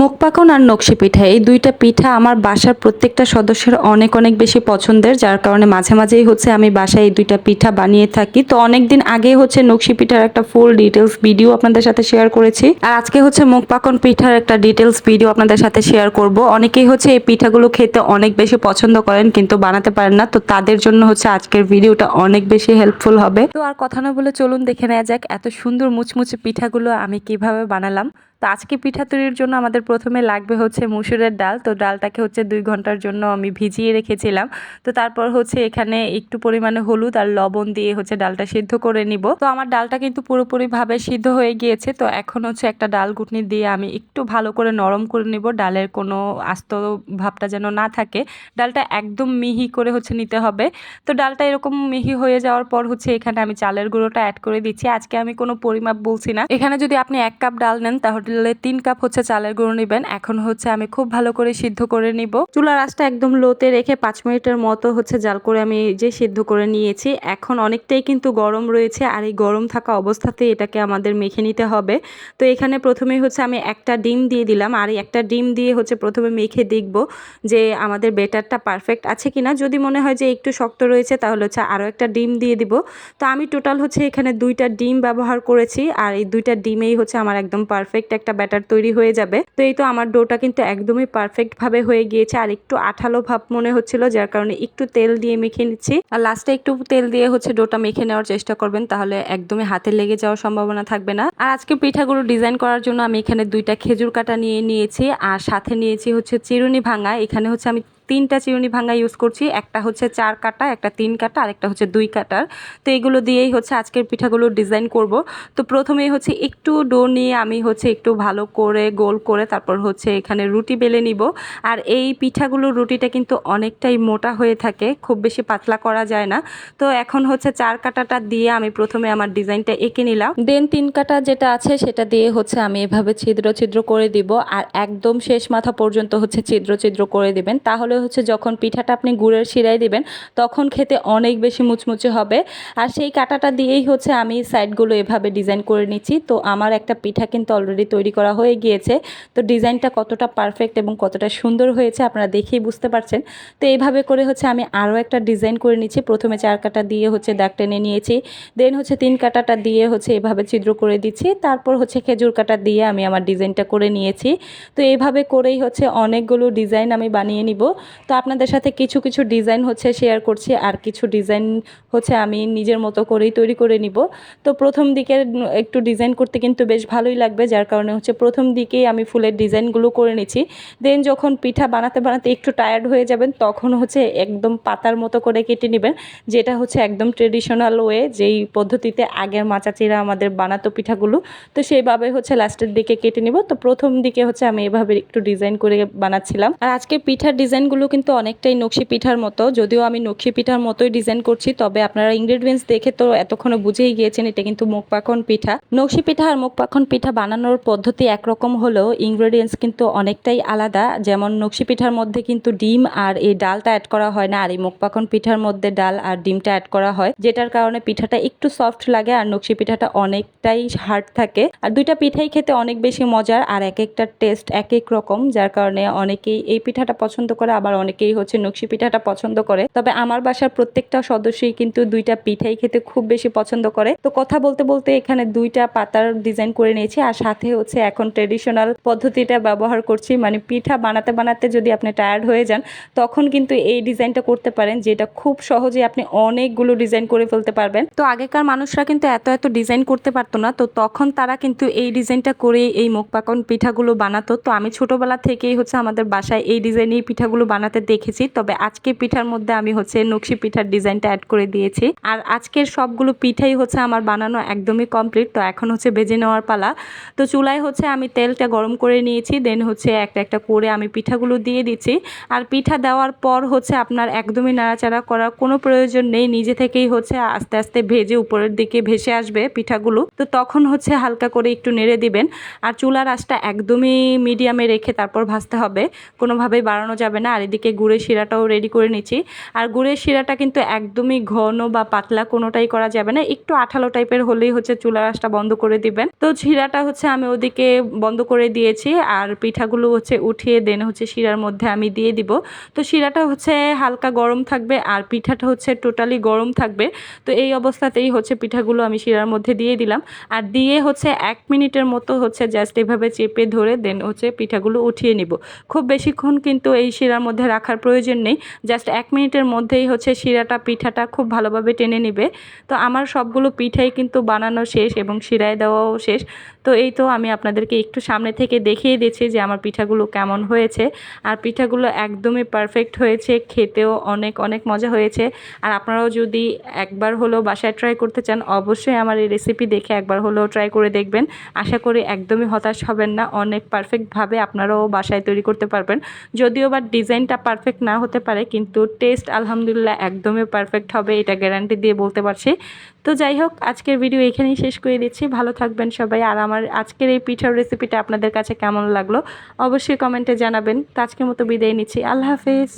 মুখপাকন আর নকশি পিঠা। এই দুইটা পিঠা আমার বাসার প্রত্যেকটা সদস্যের অনেক অনেক বেশি পছন্দের, যার কারণে মাঝে মাঝেই হচ্ছে আমি বাসায় এই দুইটা পিঠা বানিয়ে থাকি। তো অনেক দিন আগে হচ্ছে নকশি পিঠার একটা ফুল ডিটেলস ভিডিও আপনাদের সাথে শেয়ার করেছি। আর আজকে হচ্ছে মুখপাকন পিঠার একটা ডিটেলস ভিডিও আপনাদের সাথে শেয়ার করব। অনেকেই হচ্ছে এই পিঠাগুলো খেতে অনেক বেশি পছন্দ করেন, কিন্তু বানাতে পারেন না। তো তাদের জন্য হচ্ছে আজকের ভিডিওটা অনেক বেশি হেল্পফুল হবে। তো আর কথা না বলে চলুন দেখে নেওয়া যাক এত সুন্দর মুচমুচে পিঠাগুলো আমি কীভাবে বানালাম। তো আজকে পিঠা তৈরির জন্য আমাদের প্রথমে লাগবে হচ্ছে মুসুরের ডাল। তো ডালটাকে হচ্ছে দুই ঘণ্টার জন্য আমি ভিজিয়ে রেখেছিলাম। তো তারপর হচ্ছে এখানে একটু পরিমাণে হলুদ আর লবণ দিয়ে হচ্ছে ডালটা সিদ্ধ করে নিব। তো আমার ডালটা কিন্তু পুরোপুরিভাবে সিদ্ধ হয়ে গিয়েছে। তো এখন হচ্ছে একটা ডাল ঘুটনি দিয়ে আমি একটু ভালো করে নরম করে নিব। ডালের কোনো আস্ত ভাবটা যেন না থাকে। ডালটা একদম মিহি করে হচ্ছে নিতে হবে। তো ডালটা এরকম মিহি হয়ে যাওয়ার পর হচ্ছে এখানে আমি চালের গুঁড়োটা অ্যাড করে দিচ্ছি। আজকে আমি কোনো পরিমাপ বলছি না। এখানে যদি আপনি এক কাপ ডাল নেন তাহলে তিন কাপ হচ্ছে চালের গুঁড়ো নেবেন। এখন হচ্ছে আমি খুব ভালো করে সিদ্ধ করে নিব। চুলার আঁচটা একদম লোতে রেখে পাঁচ মিনিটের মতো হচ্ছে জাল করে আমি যে সিদ্ধ করে নিয়েছি। এখন অনেকটাই কিন্তু গরম রয়েছে আর এই গরম থাকা অবস্থাতে এটাকে আমাদের মেখে নিতে হবে। তো এখানে প্রথমেই হচ্ছে আমি একটা ডিম দিয়ে দিলাম আর এই একটা ডিম দিয়ে হচ্ছে প্রথমে মেখে দেখব যে আমাদের বেটারটা পারফেক্ট আছে কিনা। যদি মনে হয় যে একটু শক্ত রয়েছে তাহলে হচ্ছে আরও একটা ডিম দিয়ে দিব। তো আমি টোটাল হচ্ছে এখানে দুইটা ডিম ব্যবহার করেছি আর এই দুইটা ডিমেই হচ্ছে আমার একদম পারফেক্ট একটা ব্যাটার তৈরি হয়ে যাবে। তো এই তো আমার ডোটা কিন্তু একদমই পারফেক্ট ভাবে হয়ে গিয়েছে। আর একটু আঠালো ভাব মনে হচ্ছিল, যার কারণে একটু তেল দিয়ে মেখে নিচ্ছি। আর লাস্টে একটু তেল দিয়ে হচ্ছে ডোটা মেখে নেওয়ার চেষ্টা করবেন, তাহলে একদমই হাতে লেগে যাওয়ার সম্ভাবনা থাকবে না। আর আজকে পিঠাগুলো ডিজাইন করার জন্য আমি এখানে দুইটা খেজুর কাটা নিয়ে নিয়েছি, আর সাথে নিয়েছি হচ্ছে চিরুনি ভাঙা। এখানে হচ্ছে আমি তিনটা চিরুনি ভাঙা ইউজ করছি। একটা হচ্ছে চার কাটা, একটা তিন কাটা, আর একটা হচ্ছে দুই কাটার। তো এগুলো দিয়েই হচ্ছে আজকের পিঠাগুলো ডিজাইন করব। তো প্রথমেই হচ্ছে একটু ডো নিয়ে আমি হচ্ছে একটু ভালো করে গোল করে তারপর হচ্ছে এখানে রুটি বেলে নিব। আর এই পিঠাগুলো রুটিটা কিন্তু অনেকটাই মোটা হয়ে থাকে, খুব বেশি পাতলা করা যায় না। তো এখন হচ্ছে চার কাটাটা দিয়ে আমি প্রথমে আমার ডিজাইনটা এঁকে নিলাম। দেন তিন কাটা যেটা আছে সেটা দিয়ে হচ্ছে আমি এভাবে ছিদ্র ছিদ্র করে দিব। আর একদম শেষ মাথা পর্যন্ত হচ্ছে ছিদ্র ছিদ্র করে দিবেন। তাহলে হচ্ছে যখন পিঠাটা আপনি গুড়ের শিরায় দিবেন, তখন খেতে অনেক বেশি মুচমুচে হবে। আর সেই কাটাটা দিয়েই হচ্ছে আমি সাইডগুলো এভাবে ডিজাইন করে নিচ্ছি। তো আমার একটা পিঠা কিন্তু অলরেডি তৈরি করা হয়ে গিয়েছে। তো ডিজাইনটা কতটা পারফেক্ট এবং কতটা সুন্দর হয়েছে আপনারা দেখেই বুঝতে পারছেন। তো এইভাবে করে হচ্ছে আমি আরও একটা ডিজাইন করে নিচ্ছি। প্রথমে চার কাটা দিয়ে হচ্ছে দাগ টেনে নিয়েছি। দেন হচ্ছে তিন কাটাটা দিয়ে হচ্ছে এভাবে ছিদ্র করে দিচ্ছি। তারপর হচ্ছে খেজুর কাটা দিয়ে আমি আমার ডিজাইনটা করে নিয়েছি। তো এইভাবে করেই হচ্ছে অনেকগুলো ডিজাইন আমি বানিয়ে নিব। তো আপনাদের সাথে কিছু কিছু ডিজাইন হচ্ছে শেয়ার করছি, আর কিছু ডিজাইন হচ্ছে আমি নিজের মতো করেই তৈরি করে নিব। তো প্রথম দিকে একটু ডিজাইন করতে কিন্তু বেশ ভালোই লাগবে, যার কারণে হচ্ছে প্রথম দিকেই আমি ফুলের ডিজাইনগুলো করে নিচ্ছি। দেন যখন পিঠা বানাতে বানাতে একটু টায়ার্ড হয়ে যাবেন, তখন হচ্ছে একদম পাতার মতো করে কেটে নেবেন, যেটা হচ্ছে একদম ট্রেডিশনাল ওয়ে যেই পদ্ধতিতে আগের মাচাচিরা আমাদের বানাতো পিঠাগুলো। তো সেইভাবে হচ্ছে লাস্টের দিকে কেটে নিব। তো প্রথম দিকে হচ্ছে আমি এভাবে একটু ডিজাইন করে বানাচ্ছিলাম। আর আজকে পিঠার ডিজাইনগুলো কিন্তু অনেকটাই নকশি পিঠার মতো। যদিও আমি নকশি পিঠার মতোই ডিজাইন করছি, তবে আপনারা ইনগ্রেডিয়েন্টস দেখে তো এতক্ষণে বুঝেই গিয়েছেন এটা কিন্তু মুখ পাখন পিঠা। নকশি পিঠা আর মুখ পাখন পিঠা বানানোর পদ্ধতি একরকম হলেও ইনগ্রেডিয়েন্টস কিন্তু অনেকটাই আলাদা। যেমন নকশি পিঠার মধ্যে কিন্তু ডিম আর এই ডালটা অ্যাড করা হয় না, আর এই মুখ পাখন পিঠার মধ্যে ডাল আর ডিমটা অ্যাড করা হয়, যেটার কারণে পিঠাটা একটু সফট লাগে আর নকশি পিঠাটা অনেকটাই হার্ড থাকে। আর দুইটা পিঠাই খেতে অনেক বেশি মজার, আর এক একটা টেস্ট এক এক রকম, যার কারণে অনেকেই এই পিঠাটা পছন্দ করে আবার অনেকেই হচ্ছে নকশি পিঠাটা পছন্দ করে। তবে আমার বাসার প্রত্যেকটা সদস্যই কিন্তু দুইটা পিঠাই খেতে খুব বেশি পছন্দ করে। তো কথা বলতে বলতে এখানে দুইটা পাতার ডিজাইন করে নিয়েছি আর সাথে হচ্ছে এখন ট্রেডিশনাল পদ্ধতিটা ব্যবহার করছি। মানে পিঠা বানাতে বানাতে যদি আপনি টায়ার্ড হয়ে যান, তখন কিন্তু এই ডিজাইনটা করতে পারেন, যেটা খুব সহজে আপনি অনেকগুলো ডিজাইন করে ফেলতে পারবেন। তো আগেকার মানুষরা কিন্তু এত এত ডিজাইন করতে পারতো না, তো তখন তারা কিন্তু এই ডিজাইনটা করে এই মুখ পাকন পিঠাগুলো বানাতো। তো আমি ছোটবেলা থেকেই হচ্ছে আমাদের বাসায় এই ডিজাইনে পিঠাগুলো বানাতে দেখেছি, তবে আজকে পিঠার মধ্যে আমি হচ্ছে নকশি পিঠার ডিজাইনটা অ্যাড করে দিয়েছি। আর আজকের সবগুলো পিঠাই হচ্ছে আমার বানানো একদমই কমপ্লিট তো এখন হচ্ছে বেজে নেওয়ার পালা। তো চুলায় হচ্ছে আমি তেলটা গরম করে নিয়েছি দেন হচ্ছে একটা একটা করে আমি পিঠাগুলো দিয়ে দিচ্ছি। আর পিঠা দেওয়ার পর হচ্ছে আপনার একদমই নাড়াচাড়া করার কোনো প্রয়োজন নেই, নিজে থেকেই হচ্ছে আস্তে আস্তে ভেজে উপরের দিকে ভেসে আসবে পিঠাগুলো। তো তখন হচ্ছে হালকা করে একটু নেড়ে দিবেন। আর চুলার আঁচটা একদমই মিডিয়ামে রেখে তারপর ভাজতে হবে, কোনোভাবেই বাড়ানো যাবে না। আর এদিকে গুড়ের শিরাটাও রেডি করে নিচ্ছি। আর গুড়ের শিরাটা কিন্তু একদমই ঘন বা পাতলা কোনোটাই করা যাবে না। একটু আঠালো টাইপের হলেই হচ্ছে চুলার আঁচটা বন্ধ করে দিবেন। তো শিরাটা হচ্ছে আমি ওদিকে বন্ধ করে দিয়েছি আর পিঠাগুলো হচ্ছে উঠিয়ে দেন হচ্ছে শিরার মধ্যে আমি দিয়ে দিব। তো শিরাটা হচ্ছে হালকা গরম থাকবে আর পিঠাটা হচ্ছে টোটালি গরম থাকবে। তো এই অবস্থাতেই হচ্ছে পিঠাগুলো আমি শিরার মধ্যে দিয়ে দিলাম। আর দিয়ে হচ্ছে এক মিনিটের মতো হচ্ছে জাস্ট এভাবে চেপে ধরে দেন হচ্ছে পিঠাগুলো উঠিয়ে নিব। খুব বেশিক্ষণ কিন্তু এই শিরার মধ্যে রাখার প্রয়োজন নেই। জাস্ট এক মিনিটের মধ্যেই হচ্ছে শিরাটা, পিঠাটা খুব ভালোভাবে টেনে নিবে। তো আমার সবগুলো পিঠাই কিন্তু বানানো শেষ এবং শিরায় দেওয়াও শেষ। তো এই তো আমি আপনাদেরকে একটু সামনে থেকে দেখিয়ে দিচ্ছি যে আমার পিঠাগুলো কেমন হয়েছে। আর পিঠাগুলো একদমই পারফেক্ট হয়েছে, খেতেও অনেক অনেক মজা হয়েছে। আর আপনারাও যদি একবার হলেও বাসায় ট্রাই করতে চান, অবশ্যই আমার এই রেসিপি দেখে একবার হলেও ট্রাই করে দেখবেন। আশা করি একদমই হতাশ হবেন না, অনেক পারফেক্টভাবে আপনারাও বাসায় তৈরি করতে পারবেন। যদিও বা ডিজাইনটা পারফেক্ট না হতে পারে, কিন্তু টেস্ট আলহামদুলিল্লাহ একদমই পারফেক্ট হবে, এটা গ্যারান্টি দিয়ে বলতে পারছি। তো যাই হোক, আজকের ভিডিও এখানেই শেষ করে দিচ্ছি। ভালো থাকবেন সবাই, আর আমার আজকের এই পিঠার রেসিপিটা আপনাদের কাছে কেমন লাগল? অবশ্যই কমেন্টে জানাবেন। তো আজকের মতো বিদায় নিচ্ছি। আল্লাহ হাফেজ।